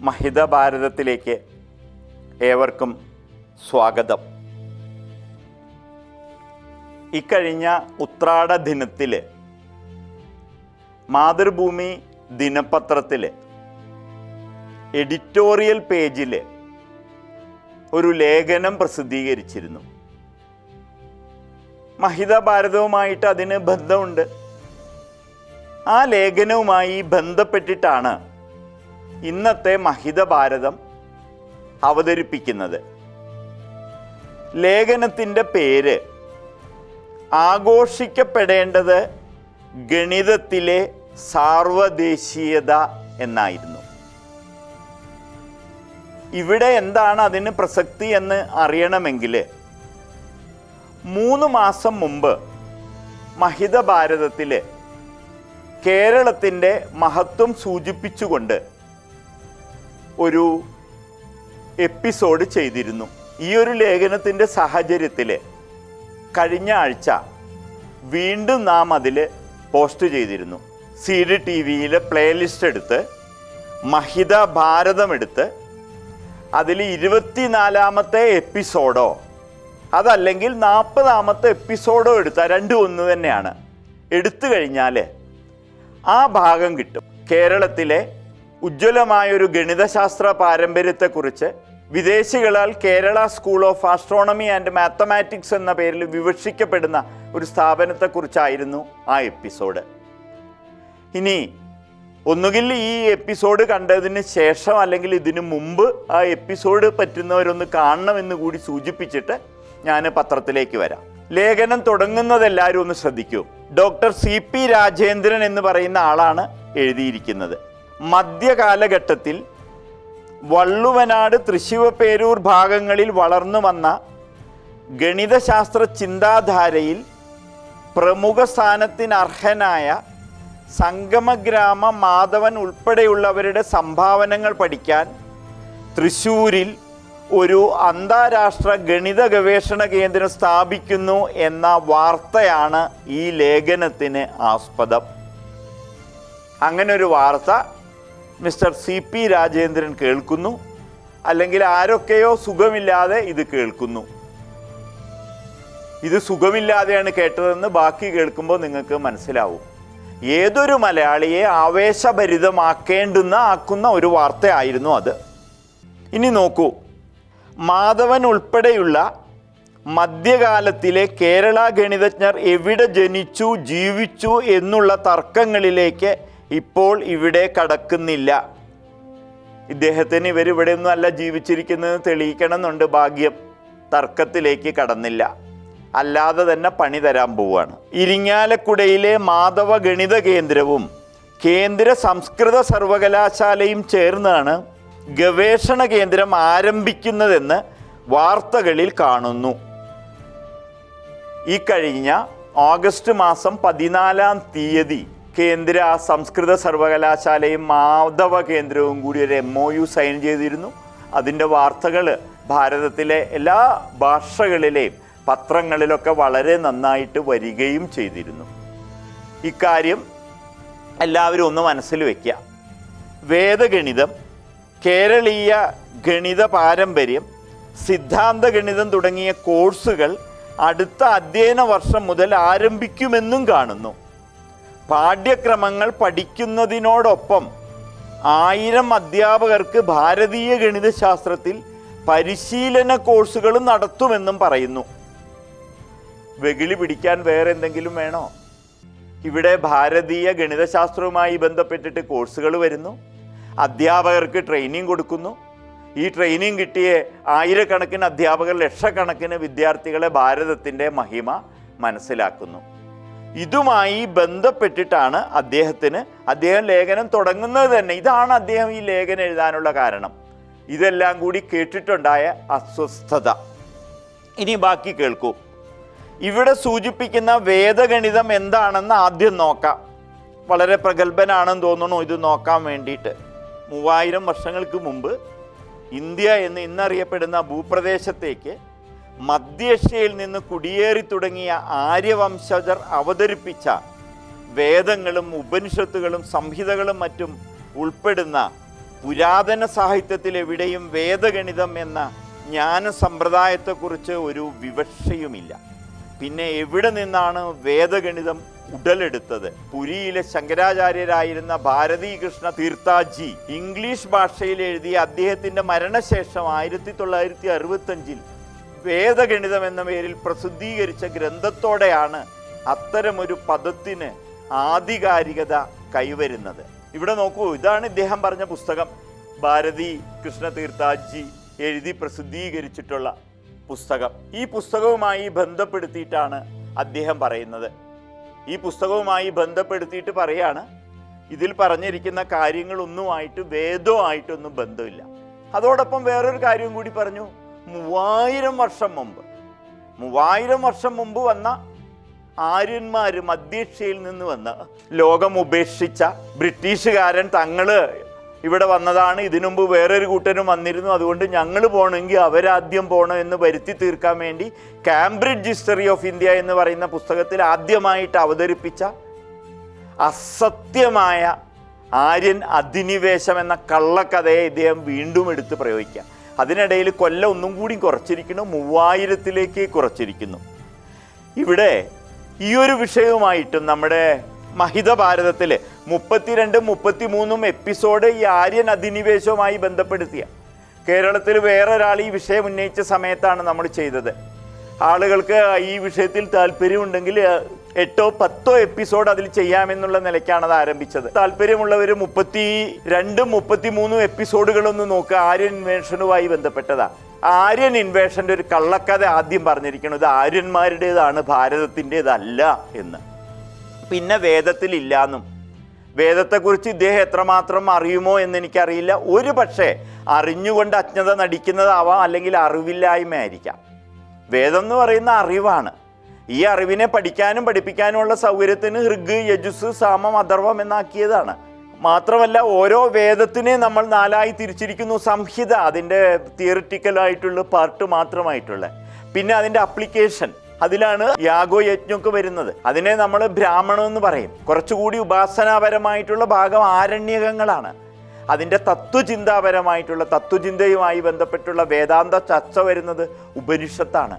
മഹിത ഭാരതത്തിലേക്ക് ഏവർക്കും സ്വാഗതം. ഇക്കഴിഞ്ഞ ഉത്രാട ദിനത്തിൽ മാതൃഭൂമി ദിനപത്രത്തിൽ എഡിറ്റോറിയൽ പേജിൽ ഒരു ലേഖനം പ്രസിദ്ധീകരിച്ചിരുന്നു. മഹിത ഭാരതവുമായിട്ട് അതിന് ബന്ധമുണ്ട്. ആ ലേഖനവുമായി ബന്ധപ്പെട്ടിട്ടാണ് ഇന്നത്തെ മഹിത ഭാരതം അവതരിപ്പിക്കുന്നത്. ലേഖനത്തിന്റെ പേര് ആഘോഷിക്കപ്പെടേണ്ടത് ഗണിതത്തിലെ സാർവദേശീയത എന്നായിരുന്നു. ഇവിടെ എന്താണ് അതിന് പ്രസക്തി എന്ന് അറിയണമെങ്കിൽ മൂന്ന് മാസം മുമ്പ് മഹിത ഭാരതത്തിൽ കേരളത്തിന്റെ മഹത്വം സൂചിപ്പിച്ചുകൊണ്ട് ഒരു എപ്പിസോഡ് ചെയ്തിരുന്നു. ഈ ഒരു ലേഖനത്തിന്റെ സാഹചര്യത്തിൽ കഴിഞ്ഞ ആഴ്ച വീണ്ടും നാം അതിൽ പോസ്റ്റ് ചെയ്തിരുന്നു. സി ഡി ടി വിയിലെ പ്ലേലിസ്റ്റ് എടുത്ത് മഹിത ഭാരതം എടുത്ത് അതിൽ ഇരുപത്തിനാലാമത്തെ എപ്പിസോഡോ അതല്ലെങ്കിൽ നാൽപ്പതാമത്തെ എപ്പിസോഡോ എടുത്താൽ രണ്ടും ഒന്ന് തന്നെയാണ്. എടുത്തു കഴിഞ്ഞാൽ ആ ഭാഗം കിട്ടും. കേരളത്തിലെ ഉജ്ജ്വലമായൊരു ഗണിതശാസ്ത്ര പാരമ്പര്യത്തെക്കുറിച്ച് വിദേശികളാൽ Kerala school of astronomy and mathematics എന്ന പേരിൽ വിവക്ഷിക്കപ്പെടുന്ന ഒരു സ്ഥാപനത്തെക്കുറിച്ചായിരുന്നു ആ എപ്പിസോഡ്. ഇനി ഒന്നുകിൽ ഈ എപ്പിസോഡ് കണ്ടതിന് ശേഷം അല്ലെങ്കിൽ ഇതിനു മുമ്പ് ആ എപ്പിസോഡ് പറ്റുന്നവരൊന്ന് കാണണമെന്ന് കൂടി സൂചിപ്പിച്ചിട്ട് ഞാൻ പത്രത്തിലേക്ക് വരാം. ലേഖനം തുടങ്ങുന്നത് എല്ലാവരും ഒന്ന് ശ്രദ്ധിക്കൂ. ഡോക്ടർ സി പി രാജേന്ദ്രൻ എന്ന് പറയുന്ന ആളാണ് എഴുതിയിരിക്കുന്നത്. മധ്യകാലഘട്ടത്തിൽ വള്ളുവനാട് തൃശ്ശിവപേരൂർ ഭാഗങ്ങളിൽ വളർന്നു വന്ന ഗണിതശാസ്ത്ര ചിന്താധാരയിൽ പ്രമുഖ സ്ഥാനത്തിന് അർഹനായ സംഗമഗ്രാമ മാധവൻ ഉൾപ്പെടെയുള്ളവരുടെ സംഭാവനകൾ പഠിക്കാൻ തൃശ്ശൂരിൽ ഒരു അന്താരാഷ്ട്ര ഗണിത ഗവേഷണ കേന്ദ്രം സ്ഥാപിക്കുന്നു എന്ന വാർത്തയാണ് ഈ ലേഖനത്തിന് ആസ്പദം. അങ്ങനെ ഒരു വാർത്ത മിസ്റ്റർ സി പി രാജേന്ദ്രൻ കേൾക്കുന്നു. അല്ലെങ്കിൽ ആരൊക്കെയോ സുഖമില്ലാതെ ഇത് കേൾക്കുന്നു. ഇത് സുഖമില്ലാതെയാണ് കേട്ടതെന്ന് ബാക്കി കേൾക്കുമ്പോൾ നിങ്ങൾക്ക് മനസ്സിലാവും. ഏതൊരു മലയാളിയെ ആവേശഭരിതമാക്കേണ്ടുന്ന ആക്കുന്ന ഒരു വാർത്തയായിരുന്നു അത്. ഇനി നോക്കൂ. മാധവൻ ഉൾപ്പെടെയുള്ള മധ്യകാലത്തിലെ കേരള ഗണിതജ്ഞർ എവിടെ ജനിച്ചു ജീവിച്ചു എന്നുള്ള തർക്കങ്ങളിലേക്ക് ഇപ്പോൾ ഇവിടെ കടക്കുന്നില്ല. ഇദ്ദേഹത്തിന് ഇവർ ഇവിടെ ഒന്നും അല്ല ജീവിച്ചിരിക്കുന്നത് തെളിയിക്കണം എന്നുണ്ട് ഭാഗ്യം തർക്കത്തിലേക്ക് കടന്നില്ല. അല്ലാതെ തന്നെ പണി തരാൻ പോവുകയാണ് ഇരിങ്ങാലക്കുടയിലെ മാധവ ഗണിത കേന്ദ്രവും കേന്ദ്ര സംസ്കൃത സർവകലാശാലയും ചേർന്നാണ് ഗവേഷണ കേന്ദ്രം ആരംഭിക്കുന്നതെന്ന് വാർത്തകളിൽ കാണുന്നു. ഈ കഴിഞ്ഞ ഓഗസ്റ്റ് മാസം പതിനാലാം തീയതി കേന്ദ്ര സംസ്കൃത സർവകലാശാലയും മാധവ കേന്ദ്രവും കൂടി ഒരു എം ഒ യു സൈൻ ചെയ്തിരുന്നു. അതിന്റെ വാർത്തകൾ ഭാരതത്തിലെ എല്ലാ ഭാഷകളിലെയും പത്രങ്ങളിലൊക്കെ വളരെ നന്നായിട്ട് വരികയും ചെയ്തിരുന്നു. ഇക്കാര്യം എല്ലാവരും ഒന്ന് മനസ്സിൽ വയ്ക്കുക വേദഗണിതം കേരളീയ ഗണിത പാരമ്പര്യം സിദ്ധാന്ത ഗണിതം തുടങ്ങിയ കോഴ്സുകൾ അടുത്ത അധ്യയന വർഷം മുതൽ ആരംഭിക്കുമെന്നും കാണുന്നു. പാഠ്യക്രമങ്ങൾ പഠിക്കുന്നതിനോടൊപ്പം ആയിരം അധ്യാപകർക്ക് ഭാരതീയ ഗണിതശാസ്ത്രത്തിൽ പരിശീലന കോഴ്സുകൾ നടത്തുമെന്നും പറയുന്നു. വെകിളി പിടിക്കാൻ വേറെ എന്തെങ്കിലും വേണോ? ഇവിടെ ഭാരതീയ ഗണിതശാസ്ത്രവുമായി ബന്ധപ്പെട്ടിട്ട് കോഴ്സുകൾ വരുന്നു. അധ്യാപകർക്ക് ട്രെയിനിങ് കൊടുക്കുന്നു. ഈ ട്രെയിനിങ് കിട്ടിയ ആയിരക്കണക്കിന് അധ്യാപകർ ലക്ഷക്കണക്കിന് വിദ്യാർത്ഥികളെ ഭാരതത്തിന്റെ മഹിമ മനസ്സിലാക്കുന്നു. ഇതുമായി ബന്ധപ്പെട്ടിട്ടാണ് അദ്ദേഹത്തിന് അദ്ദേഹം ലേഖനം തുടങ്ങുന്നത് തന്നെ. ഇതാണ് അദ്ദേഹം ഈ ലേഖനം എഴുതാനുള്ള കാരണം. ഇതെല്ലാം കൂടി കേട്ടിട്ടുണ്ടായ അസ്വസ്ഥത. ഇനി ബാക്കി കേൾക്കൂ. ഇവിടെ സൂചിപ്പിക്കുന്ന വേദഗണിതം എന്താണെന്ന് ആദ്യം നോക്കാം. വളരെ പ്രഗത്ഭനാണെന്ന് തോന്നുന്നു ഇത് നോക്കാൻ വേണ്ടിയിട്ട്. മൂവായിരം വർഷങ്ങൾക്ക് മുമ്പ് ഇന്ത്യ എന്ന് ഇന്നറിയപ്പെടുന്ന ഭൂപ്രദേശത്തേക്ക് മധ്യേഷ്യയിൽ നിന്ന് കുടിയേറി തുടങ്ങിയ ആര്യവംശജർ അവതരിപ്പിച്ച വേദങ്ങളും ഉപനിഷത്തുകളും സംഹിതകളും മറ്റും ഉൾപ്പെടുന്ന പുരാതന സാഹിത്യത്തിലെവിടെയും വേദഗണിതം എന്ന ജ്ഞാന സമ്പ്രദായത്തെക്കുറിച്ച് ഒരു വിവക്ഷയുമില്ല. പിന്നെ എവിടെ നിന്നാണ് വേദഗണിതം ഉടലെടുത്തത്? പുരിയിലെ ശങ്കരാചാര്യരായിരുന്ന ഭാരതീ കൃഷ്ണ തീർത്ഥാജി ഇംഗ്ലീഷ് ഭാഷയിൽ എഴുതിയ അദ്ദേഹത്തിന്റെ മരണശേഷം ആയിരത്തി തൊള്ളായിരത്തി അറുപത്തഞ്ചിൽ വേദഗണിതം എന്ന പേരിൽ പ്രസിദ്ധീകരിച്ച ഗ്രന്ഥത്തോടെയാണ് അത്തരമൊരു പദത്തിന് ആധികാരികത കൈവരുന്നത്. ഇവിടെ നോക്കൂ ഇതാണ് ഇദ്ദേഹം പറഞ്ഞ പുസ്തകം. ഭാരതി കൃഷ്ണതീർത്ഥാജി എഴുതി പ്രസിദ്ധീകരിച്ചിട്ടുള്ള പുസ്തകം. ഈ പുസ്തകവുമായി ബന്ധപ്പെടുത്തിയിട്ടാണ് അദ്ദേഹം പറയുന്നത്. ഈ പുസ്തകവുമായി ബന്ധപ്പെടുത്തിയിട്ട് പറയാണ് ഇതിൽ പറഞ്ഞിരിക്കുന്ന കാര്യങ്ങളൊന്നുമായിട്ട് വേദവുമായിട്ടൊന്നും ബന്ധമില്ല. അതോടൊപ്പം വേറൊരു കാര്യവും കൂടി പറഞ്ഞു. മൂവായിരം വർഷം മുമ്പ് മൂവായിരം വർഷം മുമ്പ് വന്ന ആര്യന്മാർ മധ്യേഷ്യയിൽ നിന്ന് വന്ന് ലോകം ഉപേക്ഷിച്ച ബ്രിട്ടീഷുകാരൻ തങ്ങൾ ഇവിടെ വന്നതാണ്. ഇതിനുമുമ്പ് വേറൊരു കൂട്ടരും വന്നിരുന്നു. അതുകൊണ്ട് ഞങ്ങൾ പോകണമെങ്കിൽ അവരാദ്യം പോകണം എന്ന് വരുത്തി തീർക്കാൻ വേണ്ടി കാംബ്രിഡ്ജ് ഹിസ്റ്ററി ഓഫ് ഇന്ത്യ എന്ന് പറയുന്ന പുസ്തകത്തിൽ ആദ്യമായിട്ട് അവതരിപ്പിച്ച അസത്യമായ ആര്യൻ അധിനിവേശം എന്ന കള്ളക്കഥയെ ഇദ്ദേഹം വീണ്ടും എടുത്ത് പ്രയോഗിക്കുക. അതിനിടയിൽ കൊല്ലം ഒന്നും കൂടി കുറച്ചിരിക്കുന്നു മൂവായിരത്തിലേക്ക് കുറച്ചിരിക്കുന്നു. ഇവിടെ ഈ ഒരു വിഷയവുമായിട്ടും നമ്മുടെ മഹിത ഭാരതത്തിൽ മുപ്പത്തിരണ്ടും മുപ്പത്തിമൂന്നും എപ്പിസോഡ് ഈ ആര്യൻ അധിനിവേശവുമായി ബന്ധപ്പെടുത്തിയ. കേരളത്തിൽ വേറൊരാൾ ഈ വിഷയം ഉന്നയിച്ച സമയത്താണ് നമ്മൾ ചെയ്തത്. ആളുകൾക്ക് ഈ വിഷയത്തിൽ താല്പര്യമുണ്ടെങ്കിൽ എട്ടോ പത്തോ എപ്പിസോഡ് അതിൽ ചെയ്യാമെന്നുള്ള നിലയ്ക്കാണ് അത് ആരംഭിച്ചത്. താല്പര്യമുള്ളവർ മുപ്പത്തി രണ്ടും മുപ്പത്തി മൂന്നും എപ്പിസോഡുകളൊന്ന് നോക്കുക. ആര്യൻ ഇൻവേഷനുമായി ബന്ധപ്പെട്ടതാ. ആര്യൻ ഇൻവേഷന്റെ ഒരു കള്ളക്കഥ ആദ്യം പറഞ്ഞിരിക്കണം ഇത് ആര്യന്മാരുടേതാണ് ഭാരതത്തിന്റെതല്ല എന്ന്. പിന്നെ വേദത്തിൽ ഇല്ലാന്നും വേദത്തെക്കുറിച്ച് ഇദ്ദേഹം എത്രമാത്രം അറിയുമോ എന്ന് എനിക്കറിയില്ല. ഒരു പക്ഷേ അറിഞ്ഞുകൊണ്ട് അജ്ഞത നടിക്കുന്നതാവാം അല്ലെങ്കിൽ അറിവില്ലായ്മ ആയിരിക്കാം വേദം എന്ന് പറയുന്ന അറിവാണ്. ഈ അറിവിനെ പഠിക്കാനും പഠിപ്പിക്കാനുമുള്ള സൗകര്യത്തിന് ഹൃഗ് യജുസ് സാമം അഥർവം എന്നാക്കിയതാണ്. മാത്രമല്ല ഓരോ വേദത്തിനെ നമ്മൾ നാലായി തിരിച്ചിരിക്കുന്നു സംഹിത അതിന്റെ തിയറിറ്റിക്കലായിട്ടുള്ള പാർട്ട് മാത്രമായിട്ടുള്ള. പിന്നെ അതിന്റെ അപ്ലിക്കേഷൻ അതിലാണ് യാഗോ യജ്ഞമൊക്കെ വരുന്നത്. അതിനെ നമ്മൾ ബ്രാഹ്മണം എന്ന് പറയും. കുറച്ചുകൂടി ഉപാസനാപരമായിട്ടുള്ള ഭാഗം ആരണ്യകങ്ങളാണ്. അതിന്റെ തത്വചിന്താപരമായിട്ടുള്ള തത്വചിന്തയുമായി ബന്ധപ്പെട്ടുള്ള വേദാന്ത ചർച്ച വരുന്നത് ഉപനിഷത്താണ്.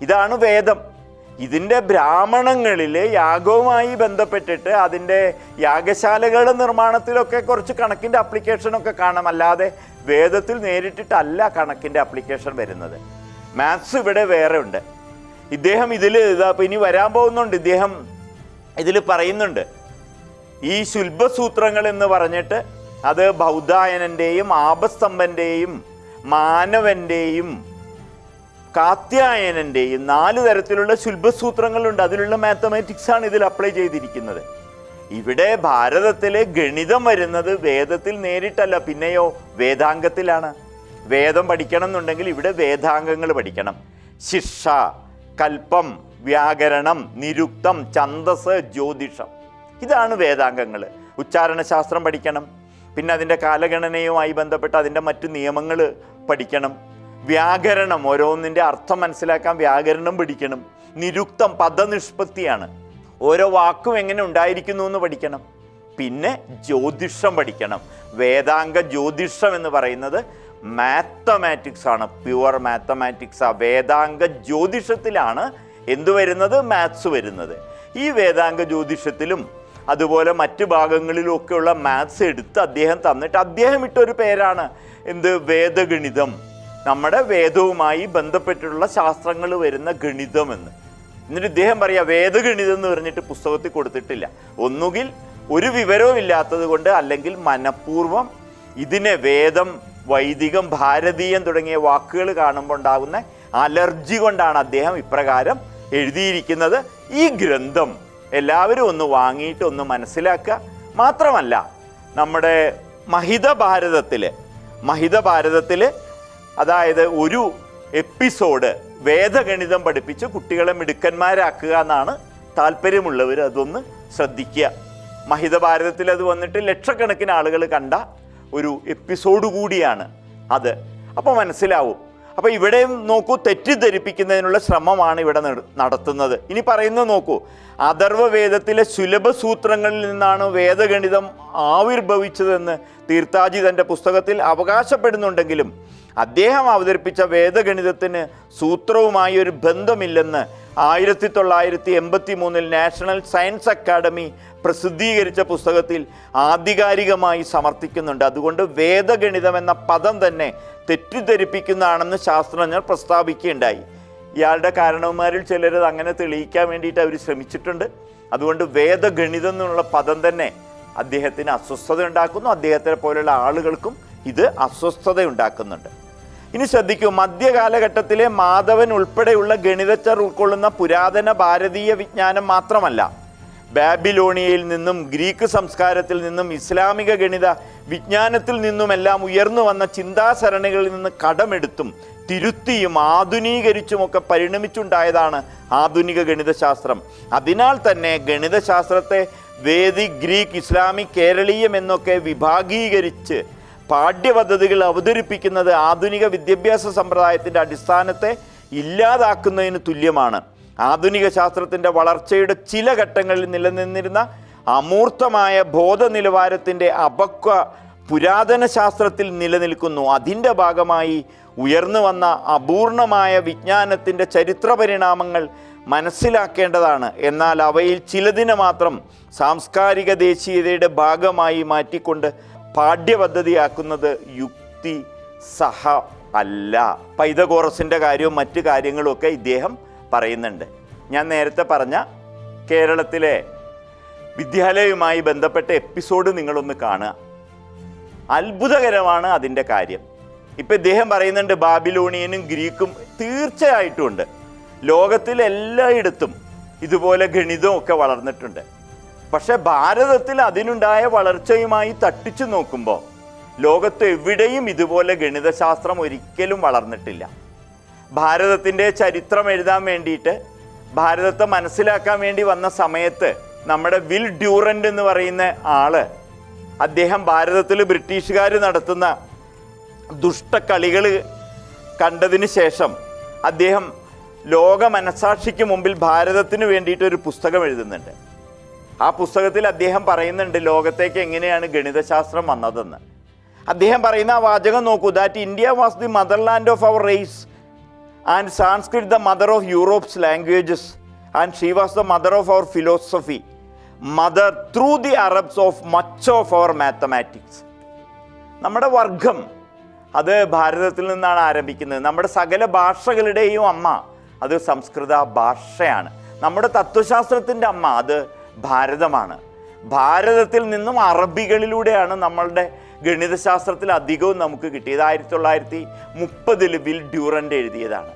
ഇതാണ് വേദം. ഇതിന്റെ ബ്രാഹ്മണങ്ങളിൽ യാഗവുമായി ബന്ധപ്പെട്ടിട്ട് അതിന്റെ യാഗശാലകളുടെ നിർമ്മാണത്തിലൊക്കെ കുറച്ച് കണക്കിന്റെ അപ്ലിക്കേഷനൊക്കെ കാണാം. അല്ലാതെ വേദത്തിൽ നേരിട്ടിട്ടല്ല കണക്കിന്റെ അപ്ലിക്കേഷൻ വരുന്നത്. മാത്സ് ഇവിടെ വേറെ ഉണ്ട്. ഇദ്ദേഹം ഇതിൽ ഇതാ ഇനി വരാൻ പോകുന്നുണ്ട്. ഇദ്ദേഹം ഇതിൽ പറയുന്നുണ്ട്. ഈ ശുൽഭസൂത്രങ്ങൾ എന്ന് പറഞ്ഞിട്ട് അത് ബൗദ്ധായനന്റെയും ആപസ്തംഭന്റെയും മാനവന്റെയും കാത്യായനന്റെയും നാല് തരത്തിലുള്ള ശുൽഭസൂത്രങ്ങളുണ്ട്. അതിലുള്ള മാത്തമാറ്റിക്സ് ആണ് ഇതിൽ അപ്ലൈ ചെയ്തിരിക്കുന്നത്. ഇവിടെ ഭാരതത്തിലെ ഗണിതം വരുന്നത് വേദത്തിൽ നേരിട്ടല്ല. പിന്നെയോ വേദാംഗത്തിലാണ്. വേദം പഠിക്കണം എന്നുണ്ടെങ്കിൽ ഇവിടെ വേദാംഗങ്ങൾ പഠിക്കണം. ശിക്ഷ കൽപ്പം വ്യാകരണം നിരുക്തം ഛന്തസ് ജ്യോതിഷം. ഇതാണ് വേദാംഗങ്ങൾ. ഉച്ചാരണശാസ്ത്രം പഠിക്കണം. പിന്നെ അതിന്റെ കാലഗണനയുമായി ബന്ധപ്പെട്ട് അതിന്റെ മറ്റു നിയമങ്ങൾ പഠിക്കണം. വ്യാകരണം ഓരോന്നിന്റെ അർത്ഥം മനസ്സിലാക്കാൻ വ്യാകരണം പഠിക്കണം. നിരുക്തം പദനിഷ്പത്തിയാണ്. ഓരോ വാക്കും എങ്ങനെ ഉണ്ടായിരിക്കുന്നു എന്ന് പഠിക്കണം. പിന്നെ ജ്യോതിഷം പഠിക്കണം. വേദാംഗ ജ്യോതിഷം എന്ന് പറയുന്നത് മാത്തമാറ്റിക്സ് ആണ്. പ്യുവർ മാത്തമാറ്റിക്സ് ആ. വേദാംഗ ജ്യോതിഷത്തിലാണ് എന്തു വരുന്നത്? മാത്സ് വരുന്നത്. ഈ വേദാംഗ ജ്യോതിഷത്തിലും അതുപോലെ മറ്റ് ഭാഗങ്ങളിലും ഒക്കെയുള്ള മാത്സ് എടുത്ത് അദ്ദേഹം തന്നിട്ട് അദ്ദേഹം ഇട്ടൊരു പേരാണ് എന്ത്? വേദഗണിതം. നമ്മുടെ വേദവുമായി ബന്ധപ്പെട്ടിട്ടുള്ള ശാസ്ത്രങ്ങൾ വരുന്ന ഗണിതം എന്ന്. എന്നിട്ട് ഇദ്ദേഹം പറയാ വേദഗണിതം എന്ന് പറഞ്ഞിട്ട് പുസ്തകത്തിൽ കൊടുത്തിട്ടില്ല. ഒന്നുകിൽ ഒരു വിവരവും ഇല്ലാത്തത് കൊണ്ട് അല്ലെങ്കിൽ മനഃപൂർവം ഇതിനെ വേദം വൈദികം ഭാരതീയം തുടങ്ങിയ വാക്കുകൾ കാണുമ്പോൾ ഉണ്ടാകുന്ന അലർജി കൊണ്ടാണ് അദ്ദേഹം ഇപ്രകാരം എഴുതിയിരിക്കുന്നത്. ഈ ഗ്രന്ഥം എല്ലാവരും ഒന്ന് വാങ്ങിയിട്ട് ഒന്ന് മനസ്സിലാക്കുക. മാത്രമല്ല നമ്മുടെ മഹിത ഭാരതത്തിൽ മഹിത ഭാരതത്തിൽ അതായത് ഒരു എപ്പിസോഡ് വേദഗണിതം പഠിപ്പിച്ച് കുട്ടികളെ മിടുക്കന്മാരാക്കുക എന്നാണ് താല്പര്യമുള്ളവർ അതൊന്ന് ശ്രദ്ധിക്കുക. മഹിതഭാരതത്തിൽ അത് വന്നിട്ട് ലക്ഷക്കണക്കിന് ആളുകൾ കണ്ട ഒരു എപ്പിസോഡ് കൂടിയാണ് അത്. അപ്പോൾ മനസ്സിലാവും. അപ്പോൾ ഇവിടെയും നോക്കൂ തെറ്റിദ്ധരിപ്പിക്കുന്നതിനുള്ള ശ്രമമാണ് ഇവിടെ നടത്തുന്നത്. ഇനി പറയുന്നത് നോക്കൂ അഥർവ വേദത്തിലെ സുലഭ സൂത്രങ്ങളിൽ നിന്നാണ് വേദഗണിതം ആവിർഭവിച്ചതെന്ന് തീർത്ഥാജി തന്റെ പുസ്തകത്തിൽ അവകാശപ്പെടുന്നുണ്ടെങ്കിലും അദ്ദേഹം അവതരിപ്പിച്ച വേദഗണിതത്തിന് സൂത്രവുമായി ഒരു ബന്ധമില്ലെന്ന് ആയിരത്തി തൊള്ളായിരത്തി എൺപത്തി മൂന്നിൽ നാഷണൽ സയൻസ് അക്കാഡമി പ്രസിദ്ധീകരിച്ച പുസ്തകത്തിൽ ആധികാരികമായി സമർത്ഥിക്കുന്നുണ്ട്. അതുകൊണ്ട് വേദഗണിതം എന്ന പദം തന്നെ തെറ്റിദ്ധരിപ്പിക്കുന്നതാണെന്ന് ശാസ്ത്രജ്ഞർ പ്രസ്താവിക്കുകയുണ്ടായി. ഇയാളുടെ കാരണവന്മാരിൽ ചിലരത് അങ്ങനെ തെളിയിക്കാൻ വേണ്ടിയിട്ട് അവർ ശ്രമിച്ചിട്ടുണ്ട്. അതുകൊണ്ട് വേദഗണിതം എന്നുള്ള പദം തന്നെ അദ്ദേഹത്തിന് അസ്വസ്ഥത ഉണ്ടാക്കുന്നു. അദ്ദേഹത്തെ പോലെയുള്ള ആളുകൾക്കും ഇത് അസ്വസ്ഥത ഉണ്ടാക്കുന്നുണ്ട്. ഇനി ശ്രദ്ധിക്കൂ മധ്യകാലഘട്ടത്തിലെ മാധവൻ ഉൾപ്പെടെയുള്ള ഗണിതജ്ഞർ ഉൾക്കൊള്ളുന്ന പുരാതന ഭാരതീയ വിജ്ഞാനം മാത്രമല്ല ബാബിലോണിയയിൽ നിന്നും ഗ്രീക്ക് സംസ്കാരത്തിൽ നിന്നും ഇസ്ലാമിക ഗണിത വിജ്ഞാനത്തിൽ നിന്നുമെല്ലാം ഉയർന്നു വന്ന ചിന്താസരണികളിൽ നിന്ന് കടമെടുത്തും തിരുത്തിയും ആധുനീകരിച്ചുമൊക്കെ പരിണമിച്ചുണ്ടായതാണ് ആധുനിക ഗണിതശാസ്ത്രം. അതിനാൽ തന്നെ ഗണിതശാസ്ത്രത്തെ വേദിക് ഗ്രീക്ക് ഇസ്ലാമിക് കേരളീയം എന്നൊക്കെ വിഭാഗീകരിച്ച് പാഠ്യപദ്ധതികൾ അവതരിപ്പിക്കുന്നത് ആധുനിക വിദ്യാഭ്യാസ സമ്പ്രദായത്തിന്റെ അടിസ്ഥാനത്തെ ഇല്ലാതാക്കുന്നതിന് തുല്യമാണ്. ആധുനിക ശാസ്ത്രത്തിന്റെ വളർച്ചയുടെ ചില ഘട്ടങ്ങളിൽ നിലനിന്നിരുന്ന അമൂർത്തമായ ബോധനിലവാരത്തിന്റെ അപക്വ പുരാതന ശാസ്ത്രത്തിൽ നിലനിൽക്കുന്നു. അതിന്റെ ഭാഗമായി ഉയർന്നു വന്ന അപൂർണമായ വിജ്ഞാനത്തിന്റെ ചരിത്ര പരിണാമങ്ങൾ മനസ്സിലാക്കേണ്ടതാണ്. എന്നാൽ അവയിൽ ചിലതിനെ മാത്രം സാംസ്കാരിക ദേശീയതയുടെ ഭാഗമായി മാറ്റിക്കൊണ്ട് പാഠ്യപദ്ധതിയാക്കുന്നത് യുക്തി സഹ അല്ല. പൈതകോറസിന്റെ കാര്യവും മറ്റു കാര്യങ്ങളുമൊക്കെ ഇദ്ദേഹം പറയുന്നുണ്ട്. ഞാൻ നേരത്തെ പറഞ്ഞ കേരളത്തിലെ വിദ്യാലയവുമായി ബന്ധപ്പെട്ട എപ്പിസോഡ് നിങ്ങളൊന്ന് കാണുക. അത്ഭുതകരമാണ് അതിന്റെ കാര്യം. ഇപ്പം ഇദ്ദേഹം പറയുന്നുണ്ട് ബാബിലോണിയനും ഗ്രീക്കും തീർച്ചയായിട്ടും ഉണ്ട് ലോകത്തിൽ എല്ലായിടത്തും ഇതുപോലെ ഗണിതവും ഒക്കെ വളർന്നിട്ടുണ്ട്. പക്ഷെ ഭാരതത്തിൽ അതിനുണ്ടായ വളർച്ചയുമായി തട്ടിച്ചു നോക്കുമ്പോൾ ലോകത്ത് എവിടെയും ഇതുപോലെ ഗണിതശാസ്ത്രം ഒരിക്കലും വളർന്നിട്ടില്ല. ഭാരതത്തിന്റെ ചരിത്രം എഴുതാൻ വേണ്ടിയിട്ട് ഭാരതത്തെ മനസ്സിലാക്കാൻ വേണ്ടി വന്ന സമയത്ത് നമ്മുടെ വിൽ ഡ്യൂറന്റ് എന്ന് പറയുന്ന ആൾ അദ്ദേഹം ഭാരതത്തിൽ ബ്രിട്ടീഷുകാർ നടത്തുന്ന ദുഷ്ടക്കളികൾ കണ്ടതിന് ശേഷം അദ്ദേഹം ലോക മനസാക്ഷിക്ക് മുമ്പിൽ ഭാരതത്തിന് വേണ്ടിയിട്ട് ഒരു പുസ്തകം എഴുതുന്നുണ്ട്. ആ പുസ്തകത്തിൽ അദ്ദേഹം പറയുന്നുണ്ട് ലോകത്തേക്ക് എങ്ങനെയാണ് ഗണിതശാസ്ത്രം വന്നതെന്ന്? അദ്ദേഹം പറയുന്ന ആ വാചകം നോക്കൂ that India was the motherland of our race and Sanskrit the mother of Europe's languages and she was the mother of our philosophy. Mother through the Arabs of much of our mathematics നമ്മുടെ വർഗം അത് ഭാരതത്തിൽ നിന്നാണ് ആരംഭിക്കുന്നത്. നമ്മുടെ സകല ഭാഷകളുടെയും അമ്മ അത് സംസ്കൃത ഭാഷയാണ്. നമ്മുടെ തത്വശാസ്ത്രത്തിന്റെ അമ്മ അത് ഭാരതമാണ്. ഭാരതത്തിൽ നിന്നും അറബികളിലൂടെയാണ് നമ്മളുടെ ഗണിതശാസ്ത്രത്തിൽ അധികവും നമുക്ക് കിട്ടിയത്. ആയിരത്തി തൊള്ളായിരത്തി മുപ്പതിൽ വിൽ ഡ്യൂറന്റ് എഴുതിയതാണ്.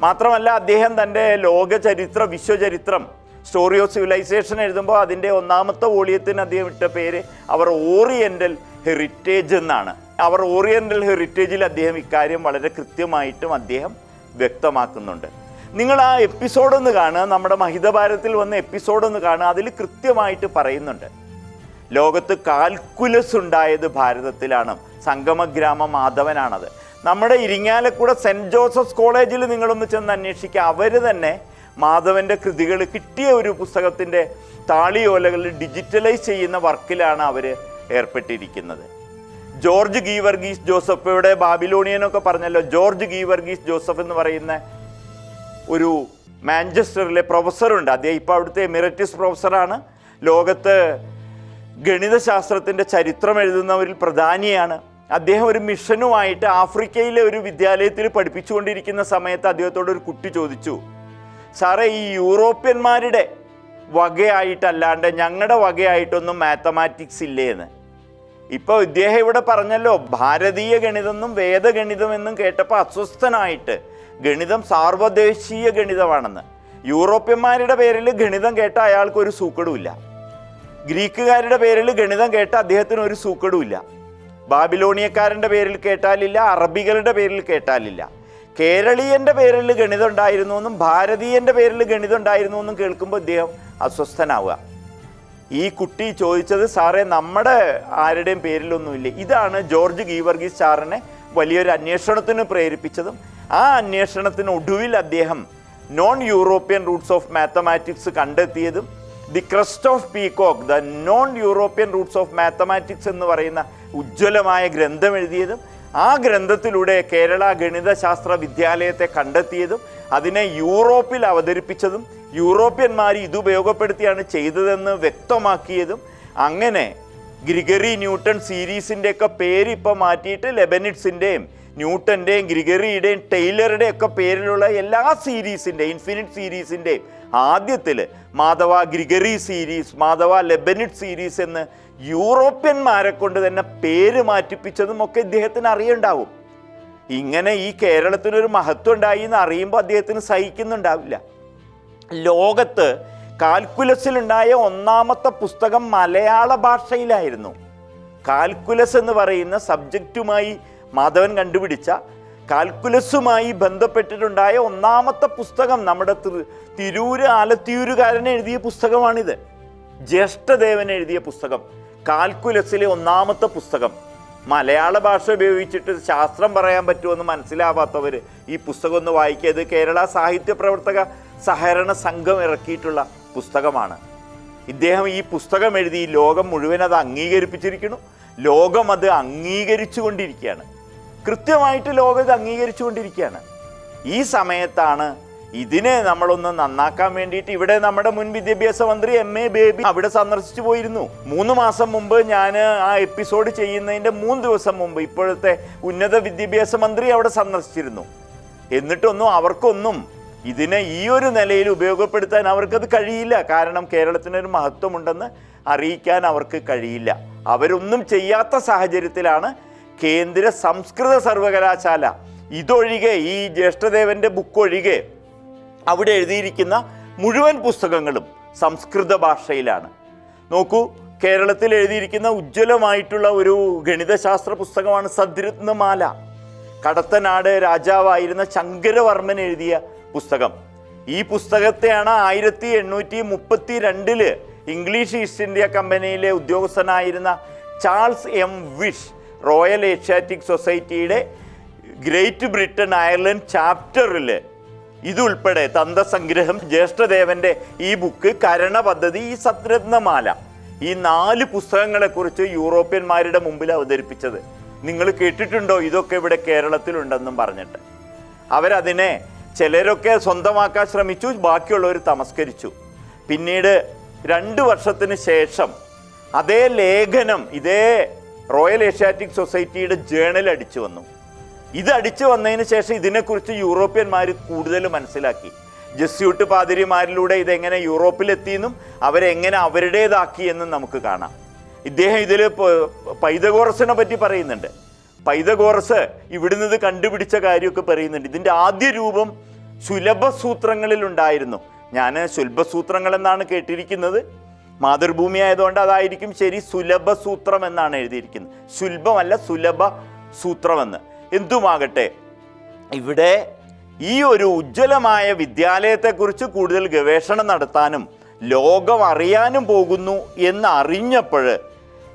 മാത്രമല്ല അദ്ദേഹം തന്റെ ലോകചരിത്രം വിശ്വചരിത്രം സ്റ്റോറി ഓഫ് സിവിലൈസേഷൻ എഴുതുമ്പോൾ അതിന്റെ ഒന്നാമത്തെ വോളിയത്തിന് അദ്ദേഹം ഇട്ട പേര് അവർ ഓറിയന്റൽ ഹെറിറ്റേജ് എന്നാണ്. അവർ ഓറിയന്റൽ ഹെറിറ്റേജിൽ അദ്ദേഹം ഇക്കാര്യം വളരെ കൃത്യമായിട്ടും അദ്ദേഹം വ്യക്തമാക്കുന്നുണ്ട്. നിങ്ങൾ ആ എപ്പിസോഡ് ഒന്ന് കാണുക നമ്മുടെ മഹിതഭാരത്തിൽ വന്ന എപ്പിസോഡ് ഒന്ന് കാണുക അതിൽ കൃത്യമായിട്ട് പറയുന്നുണ്ട്. ലോകത്ത് കാൽക്കുലസ് ഉണ്ടായത് ഭാരതത്തിലാണ്. സംഗമഗ്രാമ മാധവനാണത്. നമ്മുടെ ഇരിങ്ങാലക്കുട സെന്റ് ജോസഫ്സ് കോളേജിൽ നിങ്ങളൊന്ന് ചെന്ന് അന്വേഷിക്കുക. അവർ തന്നെ മാധവന്റെ കൃതികൾ കിട്ടിയ ഒരു പുസ്തകത്തിന്റെ താളിയോലകൾ ഡിജിറ്റലൈസ് ചെയ്യുന്ന വർക്കിലാണ് അവർ ഏർപ്പെട്ടിരിക്കുന്നത്. ജോർജ് ഗീവർഗീസ് ജോസഫ് ഇവിടെ ബാബിലോണിയനൊക്കെ പറഞ്ഞല്ലോ ജോർജ് ഗീവർഗീസ് ജോസഫ് എന്ന് പറയുന്ന ഒരു മാഞ്ചസ്റ്ററിലെ പ്രൊഫസറുണ്ട്. അദ്ദേഹം ഇപ്പോൾ അവിടുത്തെ എമിററ്റിസ് പ്രൊഫസറാണ്. ലോകത്ത് ഗണിതശാസ്ത്രത്തിന്റെ ചരിത്രം എഴുതുന്നവരിൽ പ്രധാനിയാണ്. അദ്ദേഹം ഒരു മിഷനുമായിട്ട് ആഫ്രിക്കയിലെ ഒരു വിദ്യാലയത്തിൽ പഠിപ്പിച്ചുകൊണ്ടിരിക്കുന്ന സമയത്ത് അദ്ദേഹത്തോട് ഒരു കുട്ടി ചോദിച്ചു സാറേ ഈ യൂറോപ്യന്മാരുടെ വകയായിട്ടല്ലാണ്ട് ഞങ്ങളുടെ വകയായിട്ടൊന്നും മാത്തമാറ്റിക്സ് ഇല്ലേ എന്ന് ഇപ്പോൾ ഇദ്ദേഹം ഇവിടെ പറഞ്ഞല്ലോ ഭാരതീയ ഗണിതമെന്നും വേദഗണിതമെന്നും കേട്ടപ്പോൾ അസ്വസ്ഥനായിട്ട് ഗണിതം സാർവദേശീയ ഗണിതമാണെന്ന്. യൂറോപ്യന്മാരുടെ പേരിൽ ഗണിതം കേട്ട അയാൾക്ക് ഒരു സൂക്കടുമില്ല. ഗ്രീക്കുകാരുടെ പേരിൽ ഗണിതം കേട്ട അദ്ദേഹത്തിന് ഒരു സൂക്കടുമില്ല. ബാബിലോണിയക്കാരന്റെ പേരിൽ കേട്ടാലില്ല അറബികളുടെ പേരിൽ കേട്ടാലില്ല. കേരളീയന്റെ പേരിൽ ഗണിതം ഉണ്ടായിരുന്നു എന്നും ഭാരതീയന്റെ പേരിൽ ഗണിതം ഉണ്ടായിരുന്നു എന്നും കേൾക്കുമ്പോൾ ഇദ്ദേഹം അസ്വസ്ഥനാവുക. ഈ കുട്ടി ചോദിച്ചത് സാറേ നമ്മുടെ ആരുടെയും പേരിലൊന്നുമില്ല. ഇതാണ് ജോർജ് ഗീവർഗീസ് സാറിനെ വലിയൊരു അന്വേഷണത്തിന് പ്രേരിപ്പിച്ചതും ആ അന്വേഷണത്തിന് ഒടുവിൽ അദ്ദേഹം non European roots of mathematics കണ്ടെത്തിയതും the crest of peacock the non European roots of mathematics എന്ന് പറയുന്ന ഉജ്ജ്വലമായ ഗ്രന്ഥം എഴുതിയതും ആ ഗ്രന്ഥത്തിലൂടെ കേരള ഗണിതശാസ്ത്ര വിദ്യാലയത്തെ കണ്ടെത്തിയതും അതിനെ യൂറോപ്പിൽ അവതരിപ്പിച്ചതും യൂറോപ്യന്മാർ ഇത് ഉപയോഗപ്പെടുത്തിയാണ് ചെയ്തതെന്ന് വ്യക്തമാക്കിയതും അങ്ങനെ ഗ്രിഗറി ന്യൂട്ടൺ സീരീസിന്റെയൊക്കെ പേര് ഇപ്പം മാറ്റിയിട്ട് ലെബനിറ്റ്സിന്റെയും ന്യൂട്ടന്റെയും ഗ്രിഗറിയുടെയും ടൈലറുടെയും ഒക്കെ പേരിലുള്ള എല്ലാ സീരീസിന്റെയും ഇൻഫിനിറ്റ് സീരീസിന്റെയും ആദ്യത്തിൽ Madhava Gregory series Madhava Leibniz series എന്ന് യൂറോപ്യന്മാരെ കൊണ്ട് തന്നെ പേര് മാറ്റിപ്പിച്ചതും ഒക്കെ ഇദ്ദേഹത്തിന് അറിയുണ്ടാവും. ഇങ്ങനെ ഈ കേരളത്തിനൊരു മഹത്വം ഉണ്ടായി എന്ന് അറിയുമ്പോൾ അദ്ദേഹത്തിന് സഹിക്കുന്നുണ്ടാവില്ല. ലോകത്ത് കാൽക്കുലസിലുണ്ടായ ഒന്നാമത്തെ പുസ്തകം മലയാള ഭാഷയിലായിരുന്നു. കാൽക്കുലസ് എന്ന് പറയുന്ന സബ്ജക്റ്റുമായി മാധവൻ കണ്ടുപിടിച്ച കാൽക്കുലസുമായി ബന്ധപ്പെട്ടിട്ടുണ്ടായ ഒന്നാമത്തെ പുസ്തകം നമ്മുടെ തിരു- തിരൂര് ആലത്തിയൂരുകാരൻ എഴുതിയ പുസ്തകമാണിത്. ജ്യേഷ്ഠദേവൻ എഴുതിയ പുസ്തകം. കാൽക്കുലസിലെ ഒന്നാമത്തെ പുസ്തകം. മലയാള ഭാഷ ഉപയോഗിച്ചിട്ട് ശാസ്ത്രം പറയാൻ പറ്റുമെന്ന് മനസ്സിലാവാത്തവർ ഈ പുസ്തകം ഒന്ന് വായിക്കിയത് കേരള സാഹിത്യ പ്രവർത്തക സഹകരണ സംഘം ഇറക്കിയിട്ടുള്ള പുസ്തകമാണ്. ഇദ്ദേഹം ഈ പുസ്തകം എഴുതി ലോകം മുഴുവൻ അത് അംഗീകരിപ്പിച്ചിരിക്കുന്നു. ലോകം അത് അംഗീകരിച്ചു കൊണ്ടിരിക്കുകയാണ് കൃത്യമായിട്ട് ലോകം ഇത് അംഗീകരിച്ചു കൊണ്ടിരിക്കുകയാണ് ഈ സമയത്താണ് ഇതിനെ നമ്മളൊന്ന് നന്നാക്കാൻ വേണ്ടിയിട്ട് ഇവിടെ നമ്മുടെ മുൻ വിദ്യാഭ്യാസ മന്ത്രി എം എ ബേബി അവിടെ സന്ദർശിച്ചു പോയിരുന്നു. മൂന്ന് മാസം മുമ്പ് ഞാൻ ആ എപ്പിസോഡ് ചെയ്യുന്നതിന്റെ മൂന്ന് ദിവസം മുമ്പ് ഇപ്പോഴത്തെ ഉന്നത വിദ്യാഭ്യാസ മന്ത്രി അവിടെ സന്ദർശിച്ചിരുന്നു. എന്നിട്ടൊന്നും അവർക്കൊന്നും ഇതിനെ ഈ ഒരു നിലയിൽ ഉപയോഗപ്പെടുത്താൻ അവർക്കത് കഴിയില്ല. കാരണം കേരളത്തിനൊരു മഹത്വമുണ്ടെന്ന് അറിയിക്കാൻ അവർക്ക് കഴിയില്ല. അവരൊന്നും ചെയ്യാത്ത സാഹചര്യത്തിലാണ് കേന്ദ്ര സംസ്കൃത സർവകലാശാല ഇതൊഴികെ ഈ ജ്യേഷ്ഠദേവന്റെ ബുക്ക് ഒഴികെ അവിടെ എഴുതിയിരിക്കുന്ന മുഴുവൻ പുസ്തകങ്ങളും സംസ്കൃത ഭാഷയിലാണ്. നോക്കൂ കേരളത്തിൽ എഴുതിയിരിക്കുന്ന ഉജ്ജ്വലമായിട്ടുള്ള ഒരു ഗണിതശാസ്ത്ര പുസ്തകമാണ് സദ്രത്നമാല. കടത്തനാട് രാജാവായിരുന്ന ശങ്കരവർമ്മൻ എഴുതിയ പുസ്തകം. ഈ പുസ്തകത്തെയാണ് ആയിരത്തി എണ്ണൂറ്റി മുപ്പത്തി രണ്ടിൽ ഇംഗ്ലീഷ് ഈസ്റ്റ് ഇന്ത്യ കമ്പനിയിലെ ഉദ്യോഗസ്ഥനായിരുന്ന Charles M Whish Royal Asiatic സൊസൈറ്റിയുടെ ഗ്രേറ്റ് ബ്രിട്ടൻ അയർലൻഡ് ചാപ്റ്ററിൽ ഇതുൾപ്പെടെ തന്തസംഗ്രഹം ജ്യേഷ്ഠദേവന്റെ ഈ ബുക്ക് കരണ പദ്ധതി ഈ സത്രത്നമാല ഈ നാല് പുസ്തകങ്ങളെക്കുറിച്ച് യൂറോപ്യന്മാരുടെ മുമ്പിൽ അവതരിപ്പിച്ചത്. നിങ്ങൾ കേട്ടിട്ടുണ്ടോ? ഇതൊക്കെ ഇവിടെ കേരളത്തിലുണ്ടെന്നും പറഞ്ഞിട്ട്. അവരതിനെ ചിലരൊക്കെ സ്വന്തമാക്കാൻ ശ്രമിച്ചു ബാക്കിയുള്ളവർ തമസ്കരിച്ചു. പിന്നീട് രണ്ട് വർഷത്തിന് ശേഷം അതേ ലേഖനം ഇതേ റോയൽ ഏഷ്യാറ്റിക് സൊസൈറ്റിയുടെ ജേണൽ അടിച്ചു വന്നു. ഇത് അടിച്ചു വന്നതിന് ശേഷം ഇതിനെക്കുറിച്ച് യൂറോപ്യന്മാർ കൂടുതൽ മനസ്സിലാക്കി. ജസ്യൂട്ട് പാതിരിമാരിലൂടെ ഇതെങ്ങനെ യൂറോപ്പിലെത്തിയെന്നും അവരെങ്ങനെ അവരുടേതാക്കി എന്നും നമുക്ക് കാണാം. ഇദ്ദേഹം ഇതിൽ പൈതഗോറസിനെ പറ്റി പറയുന്നുണ്ട്. പൈതഗോറസ് ഇവിടുന്ന് ഇത് കണ്ടുപിടിച്ച കാര്യമൊക്കെ പറയുന്നുണ്ട്. ഇതിന്റെ ആദ്യ രൂപം സുലഭസൂത്രങ്ങളിൽ ഉണ്ടായിരുന്നു ഞാൻ സുലഭസൂത്രങ്ങൾ എന്നാണ് കേട്ടിരിക്കുന്നത്. മാതൃഭൂമി ആയതുകൊണ്ട് അതായിരിക്കും ശരി സുലഭസൂത്രം എന്നാണ് എഴുതിയിരിക്കുന്നത്. സുലഭമല്ല സുലഭ സൂത്രമെന്ന് എന്തുമാകട്ടെ? ഇവിടെ ഈ ഒരു ഉജ്ജ്വലമായ വിദ്യാലയത്തെക്കുറിച്ച് കൂടുതൽ ഗവേഷണം നടത്താനും ലോകം അറിയാനും പോകുന്നു എന്ന് അറിഞ്ഞപ്പോൾ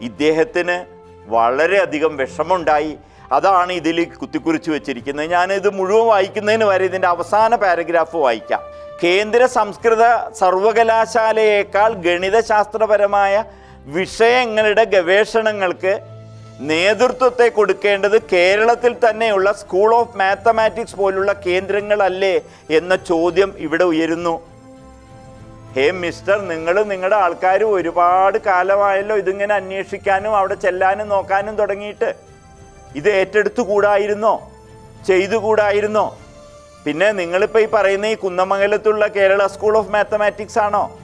ഇദ്ദേഹത്തിന് വളരെയധികം വിഷമമുണ്ടായി. അതാണ് ഇതിൽ കുത്തിക്കുറിച്ച് വെച്ചിരിക്കുന്നത്. ഞാനിത് മുഴുവൻ വായിക്കുന്നതിന് വരെ ഇതിന്റെ അവസാന പാരഗ്രാഫ് വായിക്കാം. കേന്ദ്ര സംസ്കൃത സർവകലാശാലയേക്കാൾ ഗണിതശാസ്ത്രപരമായ വിഷയങ്ങളുടെ ഗവേഷണങ്ങൾക്ക് നേതൃത്വത്തെ കൊടുക്കേണ്ടത് കേരളത്തിൽ തന്നെയുള്ള സ്കൂൾ ഓഫ് മാത്തമാറ്റിക്സ് പോലുള്ള കേന്ദ്രങ്ങളല്ലേ എന്ന ചോദ്യം ഇവിടെ ഉയരുന്നു. ഹേ മിസ്റ്റർ നിങ്ങൾ നിങ്ങളുടെ ആൾക്കാർ ഒരുപാട് കാലമായല്ലോ ഇതിങ്ങനെ അന്വേഷിക്കാനും അവിടെ ചെല്ലാനും നോക്കാനും തുടങ്ങിയിട്ട്. ഇത് ഏറ്റെടുത്തുകൂടായിരുന്നോ? ചെയ്തുകൂടായിരുന്നോ? പിന്നെ നിങ്ങളിപ്പോൾ ഈ പറയുന്ന ഈ കുന്നമംഗലത്തുള്ള കേരള സ്കൂൾ ഓഫ് മാത്തമാറ്റിക്സ് ആണോ?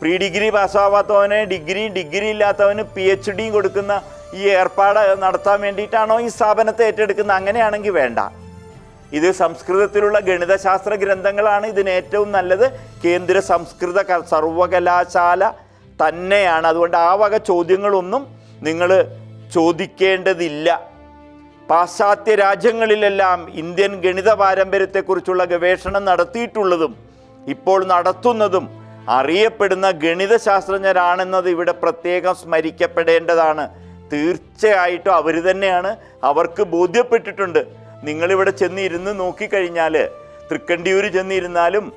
പ്രീ ഡിഗ്രി പാസ്സാവാത്തവന് ഡിഗ്രി ഡിഗ്രി ഇല്ലാത്തവന് പി എച്ച് ഡിയും കൊടുക്കുന്ന ഈ ഏർപ്പാട് നടത്താൻ വേണ്ടിയിട്ടാണോ ഈ സ്ഥാപനത്തെ ഏറ്റെടുക്കുന്നത്? അങ്ങനെയാണെങ്കിൽ വേണ്ട. ഇത് സംസ്കൃതത്തിലുള്ള ഗണിതശാസ്ത്ര ഗ്രന്ഥങ്ങളാണ് ഇതിന് ഏറ്റവും നല്ലത്. കേന്ദ്ര സംസ്കൃത സർവകലാശാല തന്നെയാണ്. അതുകൊണ്ട് ആ വക ചോദ്യങ്ങളൊന്നും നിങ്ങൾ ചോദിക്കേണ്ടതില്ല. പാശ്ചാത്യ രാജ്യങ്ങളിലെല്ലാം ഇന്ത്യൻ ഗണിത പാരമ്പര്യത്തെക്കുറിച്ചുള്ള ഗവേഷണം നടത്തിയിട്ടുള്ളതും ഇപ്പോൾ നടത്തുന്നതും അറിയപ്പെടുന്ന ഗണിതശാസ്ത്രജ്ഞരാണെന്നത് ഇവിടെ പ്രത്യേകം സ്മരിക്കപ്പെടേണ്ടതാണ്. തീർച്ചയായിട്ടും അവർ തന്നെയാണ്. അവർക്ക് ബോധ്യപ്പെട്ടിട്ടുണ്ട്. നിങ്ങളിവിടെ ചെന്നിരുന്ന് നോക്കിക്കഴിഞ്ഞാൽ തൃക്കണ്ടിയൂർ ചെന്നിരുന്നാലും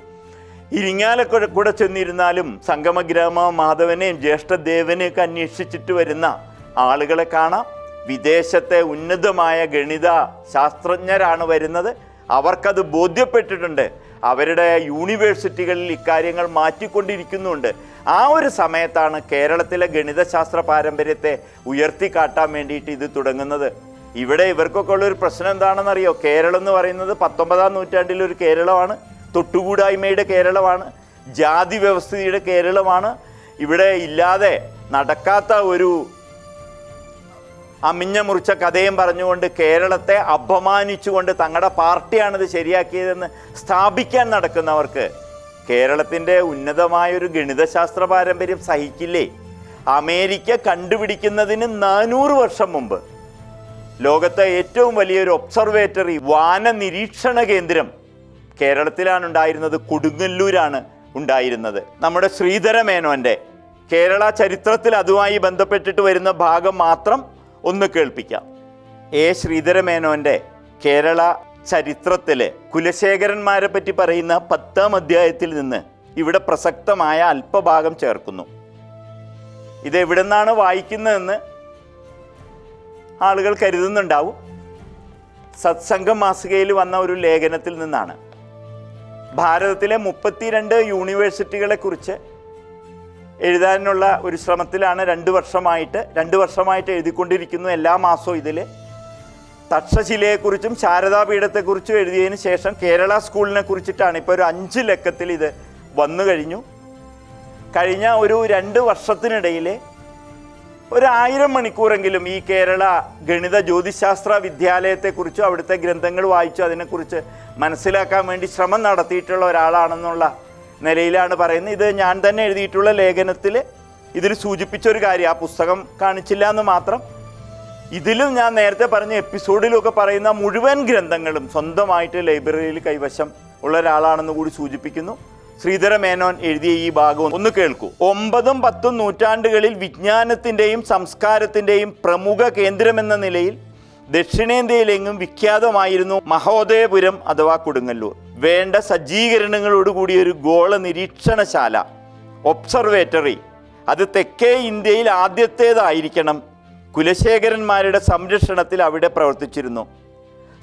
ഇരിങ്ങാലക്കുഴ കൂടെ ചെന്നിരുന്നാലും സംഗമഗ്രാമ മാധവനെയും ജ്യേഷ്ഠദേവനെയൊക്കെ അന്വേഷിച്ചിട്ട് വരുന്ന ആളുകളെ കാണാം. വിദേശത്തെ ഉന്നതമായ ഗണിത ശാസ്ത്രജ്ഞരാണ് വരുന്നത്. അവർക്കത് ബോധ്യപ്പെട്ടിട്ടുണ്ട്. അവരുടെ യൂണിവേഴ്സിറ്റികളിൽ ഇക്കാര്യങ്ങൾ മാറ്റിക്കൊണ്ടിരിക്കുന്നുണ്ട്. ആ ഒരു സമയത്താണ് കേരളത്തിലെ ഗണിതശാസ്ത്ര പാരമ്പര്യത്തെ ഉയർത്തിക്കാട്ടാൻ വേണ്ടിയിട്ട് ഇത് തുടങ്ങുന്നത്. ഇവിടെ ഇവർക്കൊക്കെ ഉള്ളൊരു പ്രശ്നം എന്താണെന്നറിയോ? കേരളം എന്ന് പറയുന്നത് പത്തൊമ്പതാം നൂറ്റാണ്ടിലൊരു കേരളമാണ്. തൊട്ടുകൂടായ്മയുടെ കേരളമാണ്. ജാതി വ്യവസ്ഥയുടെ കേരളമാണ്. ഇവിടെ ഇല്ലാതെ നടക്കാത്ത ഒരു അമിഞ്ഞ മുറിച്ച കഥയും പറഞ്ഞുകൊണ്ട് കേരളത്തെ അപമാനിച്ചുകൊണ്ട് തങ്ങളുടെ പാർട്ടിയാണിത് ശരിയാക്കിയതെന്ന് സ്ഥാപിക്കാൻ നടക്കുന്നവർക്ക് കേരളത്തിന്റെ ഉന്നതമായൊരു ഗണിതശാസ്ത്ര പാരമ്പര്യം സഹിക്കില്ലേ? അമേരിക്ക കണ്ടുപിടിക്കുന്നതിന് നാനൂറ് വർഷം മുമ്പ് ലോകത്തെ ഏറ്റവും വലിയൊരു ഒബ്സർവേറ്ററി വാന നിരീക്ഷണ കേന്ദ്രം കേരളത്തിലാണ് ഉണ്ടായിരുന്നത് കൊടുങ്ങല്ലൂരാണ് ഉണ്ടായിരുന്നത്. നമ്മുടെ ശ്രീധര മേനോന്റെ കേരള ചരിത്രത്തിൽ അതുമായി ബന്ധപ്പെട്ടിട്ട് വരുന്ന ഭാഗം മാത്രം ഒന്ന് കേൾപ്പിക്കാം. എ. ശ്രീധരമേനോന്റെ കേരള ചരിത്രത്തിലെ കുലശേഖരന്മാരെ പറ്റി പറയുന്ന പത്താം അധ്യായത്തിൽ നിന്ന് ഇവിടെ പ്രസക്തമായ അല്പഭാഗം ചേർക്കുന്നു. ഇത് നിന്നാണ് വായിക്കുന്നതെന്ന് ആളുകൾ കരുതുന്നുണ്ടാവും. സത്സംഗം മാസികയിൽ വന്ന ഒരു ലേഖനത്തിൽ നിന്നാണ്. ഭാരതത്തിലെ മുപ്പത്തിരണ്ട് യൂണിവേഴ്സിറ്റികളെ കുറിച്ച് എഴുതാനുള്ള ഒരു ശ്രമത്തിലാണ് രണ്ട് വർഷമായിട്ട് രണ്ട് വർഷമായിട്ട് എഴുതിക്കൊണ്ടിരിക്കുന്നു എല്ലാ മാസവും ഇതിൽ തക്ഷശിലയെക്കുറിച്ചും ശാരദാപീഠത്തെക്കുറിച്ചും എഴുതിയതിന് ശേഷം കേരള സ്കൂളിനെ കുറിച്ചിട്ടാണ് ഇപ്പോൾ ഒരു അഞ്ച് ലക്കത്തിൽ ഇത് വന്നു കഴിഞ്ഞു. കഴിഞ്ഞ ഒരു രണ്ട് വർഷത്തിനിടയിൽ ഒരു ആയിരം മണിക്കൂറെങ്കിലും ഈ കേരള ഗണിത ജ്യോതിശാസ്ത്ര വിദ്യാലയത്തെക്കുറിച്ചും അവിടുത്തെ ഗ്രന്ഥങ്ങൾ വായിച്ചു അതിനെക്കുറിച്ച് മനസ്സിലാക്കാൻ വേണ്ടി ശ്രമം നടത്തിയിട്ടുള്ള ഒരാളാണെന്നുള്ള നിലയിലാണ് പറയുന്നത്. ഇത് ഞാൻ തന്നെ എഴുതിയിട്ടുള്ള ലേഖനത്തിൽ ഇതിൽ സൂചിപ്പിച്ച ഒരു കാര്യം. ആ പുസ്തകം കാണിച്ചില്ല എന്ന് മാത്രം. ഇതിലും ഞാൻ നേരത്തെ പറഞ്ഞ എപ്പിസോഡിലൊക്കെ പറയുന്ന മുഴുവൻ ഗ്രന്ഥങ്ങളും സ്വന്തമായിട്ട് ലൈബ്രറിയിൽ കൈവശം ഉള്ള ഒരാളാണെന്ന് കൂടി സൂചിപ്പിക്കുന്നു. ശ്രീധര മേനോൻ എഴുതിയ ഈ ഭാഗം ഒന്ന് കേൾക്കൂ. ഒമ്പതും പത്തും നൂറ്റാണ്ടുകളിൽ വിജ്ഞാനത്തിന്റെയും സംസ്കാരത്തിന്റെയും പ്രമുഖ കേന്ദ്രമെന്ന നിലയിൽ ദക്ഷിണേന്ത്യയിലെങ്ങും വിഖ്യാതമായിരുന്നു മഹോദയപുരം അഥവാ കൊടുങ്ങല്ലൂർ. വേണ്ട സജ്ജീകരണങ്ങളോടുകൂടിയ ഒരു ഗോള നിരീക്ഷണശാല ഒബ്സർവേറ്ററി അത് തെക്കേ ഇന്ത്യയിൽ ആദ്യത്തേതായിരിക്കണം. കുലശേഖരന്മാരുടെ സംരക്ഷണത്തിൽ അവിടെ പ്രവർത്തിച്ചിരുന്നു.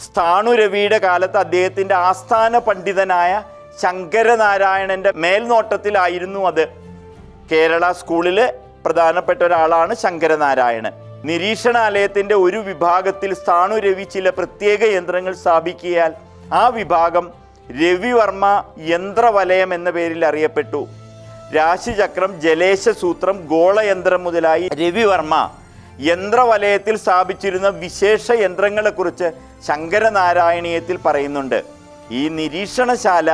സ്ഥാണു രവിയുടെ കാലത്ത് അദ്ദേഹത്തിന്റെ ആസ്ഥാന പണ്ഡിതനായ ശങ്കരനാരായണന്റെ മേൽനോട്ടത്തിലായിരുന്നു അത്. കേരള സ്കൂളിലെ പ്രധാനപ്പെട്ട ഒരാളാണ് ശങ്കരനാരായണൻ. നിരീക്ഷണാലയത്തിന്റെ ഒരു വിഭാഗത്തിൽ സ്ഥാണു രവി ചില പ്രത്യേക യന്ത്രങ്ങൾ സ്ഥാപിക്കിയാൽ ആ വിഭാഗം രവിവർമ്മ യന്ത്രവലയം എന്ന പേരിൽ അറിയപ്പെട്ടു. രാശിചക്രം ജലേശസൂത്രം ഗോളയന്ത്രം മുതലായി രവിവർമ്മ യന്ത്രവലയത്തിൽ സ്ഥാപിച്ചിരുന്ന വിശേഷ യന്ത്രങ്ങളെക്കുറിച്ച് ശങ്കരനാരായണീയത്തിൽ പറയുന്നുണ്ട്. ഈ നിരീക്ഷണശാല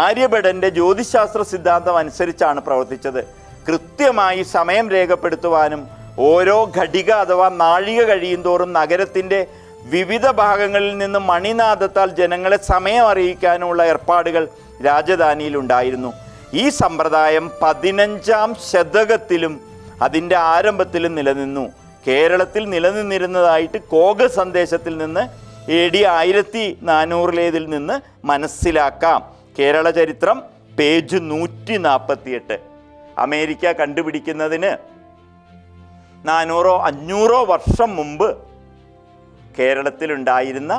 ആര്യഭടന്റെ ജ്യോതിശാസ്ത്ര സിദ്ധാന്തം അനുസരിച്ചാണ് പ്രവർത്തിച്ചത്. കൃത്യമായി സമയം രേഖപ്പെടുത്തുവാനും ഓരോ ഘടിക അഥവാ നാഴിക കഴിയുന്തോറും നഗരത്തിന്റെ വിവിധ ഭാഗങ്ങളിൽ നിന്ന് മണിനാദത്താൽ ജനങ്ങളെ സമയം അറിയിക്കാനുള്ള ഏർപ്പാടുകൾ രാജധാനിയിൽ ഉണ്ടായിരുന്നു ഈ സമ്പ്രദായം പതിനഞ്ചാം ശതകത്തിലും അതിന്റെ ആരംഭത്തിലും നിലനിന്നു. കേരളത്തിൽ നിലനിന്നിരുന്നതായിട്ട് കോക സന്ദേശത്തിൽ നിന്ന് എ ഡി ആയിരത്തി നാനൂറിലേതിൽ നിന്ന് മനസ്സിലാക്കാം. കേരള ചരിത്രം പേജ് നൂറ്റി നാൽപ്പത്തിയെട്ട് അമേരിക്ക കണ്ടുപിടിക്കുന്നതിന് നാനൂറോ അഞ്ഞൂറോ വർഷം മുമ്പ് കേരളത്തിലുണ്ടായിരുന്ന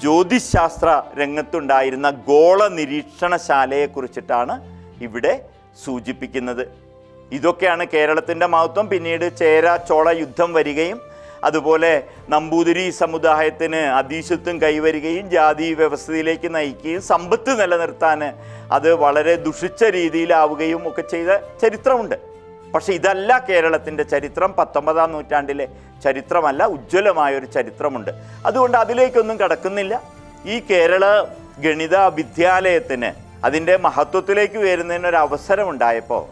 ജ്യോതിശാസ്ത്ര രംഗത്തുണ്ടായിരുന്ന ഗോള നിരീക്ഷണശാലയെ കുറിച്ചിട്ടാണ് ഇവിടെ സൂചിപ്പിക്കുന്നത്. ഇതൊക്കെയാണ് കേരളത്തിന്റെ മഹത്വം. പിന്നീട് ചേര ചോള യുദ്ധം വരികയും അതുപോലെ നമ്പൂതിരി സമുദായത്തിന് അതീശത്വം കൈവരികയും ജാതി വ്യവസ്ഥയിലേക്ക് നയിക്കുകയും സമ്പത്ത് നിലനിർത്താൻ അത് വളരെ ദുഷിച്ച രീതിയിലാവുകയും ഒക്കെ ചെയ്ത ചരിത്രമുണ്ട്. പക്ഷെ ഇതല്ല കേരളത്തിന്റെ ചരിത്രം. പത്തൊമ്പതാം നൂറ്റാണ്ടിലെ ചരിത്രമല്ല ഉജ്ജ്വലമായൊരു ചരിത്രമുണ്ട്. അതുകൊണ്ട് അതിലേക്കൊന്നും കടക്കുന്നില്ല. ഈ കേരള ഗണിത വിദ്യാലയത്തിന് അതിന്റെ മഹത്വത്തിലേക്ക് വരുന്നതിന് ഒരു അവസരം ഉണ്ടായപ്പോൾ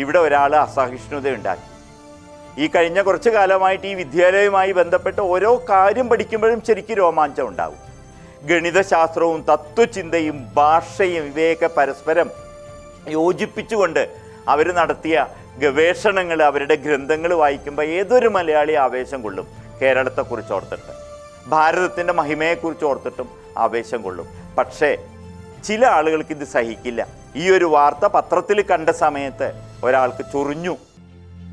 ഇവിടെ ഒരാൾ അസഹിഷ്ണുതയുണ്ടാക്കി ഈ കഴിഞ്ഞ കുറച്ച് കാലമായിട്ട് ഈ വിദ്യാലയവുമായി ബന്ധപ്പെട്ട് ഓരോ കാര്യം പഠിക്കുമ്പോഴും ശരിക്കും രോമാഞ്ചം ഉണ്ടാവും. ഗണിതശാസ്ത്രവും തത്വചിന്തയും ഭാഷയും ഇവയൊക്കെ പരസ്പരം യോജിപ്പിച്ചുകൊണ്ട് അവർ നടത്തിയ ഗവേഷണങ്ങൾ അവരുടെ ഗ്രന്ഥങ്ങൾ വായിക്കുമ്പോൾ ഏതൊരു മലയാളി ആവേശം കൊള്ളും? കേരളത്തെക്കുറിച്ച് ഓർത്തിട്ട്. ഭാരതത്തിന്റെ മഹിമയെക്കുറിച്ച് ഓർത്തിട്ടും ആവേശം കൊള്ളും. പക്ഷേ ചില ആളുകൾക്ക് ഇത് സഹിക്കില്ല. ഈ ഒരു വാർത്ത പത്രത്തിൽ കണ്ട സമയത്ത് ഒരാൾക്ക് ചൊറിഞ്ഞു.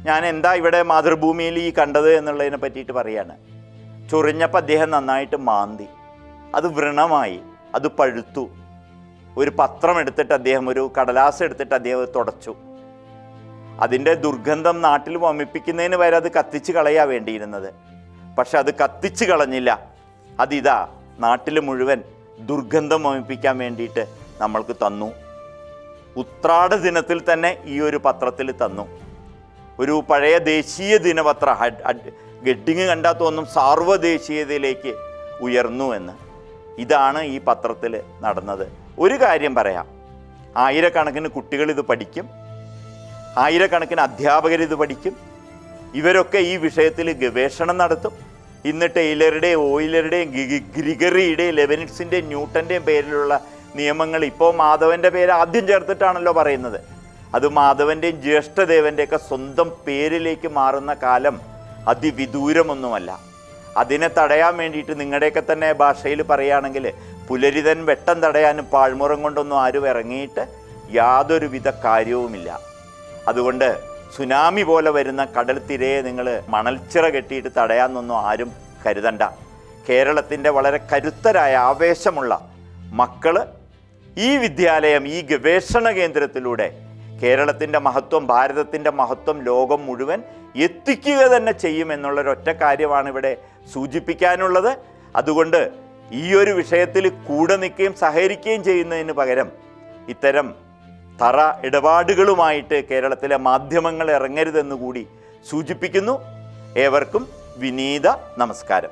ഞാൻ എന്താ ഇവിടെ മാതൃഭൂമിയിൽ ഈ കണ്ടത് എന്നുള്ളതിനെ പറ്റിയിട്ട് പറയാണ്. ചൊറിഞ്ഞപ്പോൾ അദ്ദേഹം നന്നായിട്ട് മാന്തി. അത് വ്രണമായി. അത് പഴുത്തു. ഒരു പത്രം എടുത്തിട്ട് അദ്ദേഹം ഒരു കടലാസ് എടുത്തിട്ട് അദ്ദേഹം തുടച്ചു. അതിന്റെ ദുർഗന്ധം നാട്ടിൽ വമിപ്പിക്കുന്നതിന് വരെ അത് കത്തിച്ച് കളയാ വേണ്ടിയിരുന്നത്. പക്ഷെ അത് കത്തിച്ച് കളഞ്ഞില്ല. അതിതാ നാട്ടിൽ മുഴുവൻ ദുർഗന്ധം വമിപ്പിക്കാൻ വേണ്ടിയിട്ട് നമ്മൾക്ക് തന്നു. ഉത്രാട ദിനത്തിൽ തന്നെ ഈ ഒരു പത്രത്തിൽ തന്നു. ഒരു പഴയ ദേശീയ ദിനപത്ര ഗെഡിങ് കണ്ടാത്ത ഒന്നും സാർവദേശീയതയിലേക്ക് ഉയർന്നു എന്ന്. ഇതാണ് ഈ പത്രത്തിൽ നടന്നത്. ഒരു കാര്യം പറയാം. ആയിരക്കണക്കിന് കുട്ടികൾ ഇത് പഠിക്കും. ആയിരക്കണക്കിന് അധ്യാപകർ ഇത് പഠിക്കും. ഇവരൊക്കെ ഈ വിഷയത്തിൽ ഗവേഷണം നടത്തും. ഇന്ന് ടൈലറുടെയും ഓയിലറുടെയും ഗ്രിഗറിയുടെയും ലെവനിറ്റ്സിന്റെയും ന്യൂട്ടന്റെയും പേരിലുള്ള നിയമങ്ങൾ ഇപ്പോൾ മാധവന്റെ പേര് ആദ്യം ചേർത്തിട്ടാണല്ലോ പറയുന്നത്. അത് മാധവന്റെയും ജ്യേഷ്ഠദേവന്റെയൊക്കെ സ്വന്തം പേരിലേക്ക് മാറുന്ന കാലം അതിവിദൂരമൊന്നുമല്ല. അതിനെ തടയാൻ വേണ്ടിയിട്ട് നിങ്ങളുടെയൊക്കെ തന്നെ ഭാഷയിൽ പറയുകയാണെങ്കിൽ പുലരിതൻ വെട്ടം തടയാനും പാഴ്മുറം കൊണ്ടൊന്നും ആരും ഇറങ്ങിയിട്ട് യാതൊരുവിധ കാര്യവുമില്ല. അതുകൊണ്ട് സുനാമി പോലെ വരുന്ന കടൽ തിരയെ നിങ്ങൾ മണൽച്ചിറ കെട്ടിയിട്ട് തടയാമെന്നൊന്നും ആരും കരുതണ്ട. കേരളത്തിന്റെ വളരെ കരുത്തരായ ആവേശമുള്ള മക്കൾ ഈ വിദ്യാലയം ഈ ഗവേഷണ കേന്ദ്രത്തിലൂടെ കേരളത്തിന്റെ മഹത്വം ഭാരതത്തിന്റെ മഹത്വം ലോകം മുഴുവൻ എത്തിക്കുക തന്നെ ചെയ്യുമെന്നുള്ളൊരൊറ്റ കാര്യമാണ് ഇവിടെ സൂചിപ്പിക്കാനുള്ളത്. അതുകൊണ്ട് ഈ ഒരു വിഷയത്തിൽ കൂടെ നിൽക്കുകയും സഹകരിക്കുകയും ചെയ്യുന്നതിന് പകരം ഇത്തരം തറ ഇടപാടുകളുമായിട്ട് കേരളത്തിലെ മാധ്യമങ്ങൾ ഇറങ്ങരുതെന്ന് കൂടി സൂചിപ്പിക്കുന്നു. ഏവർക്കും വിനീത നമസ്കാരം.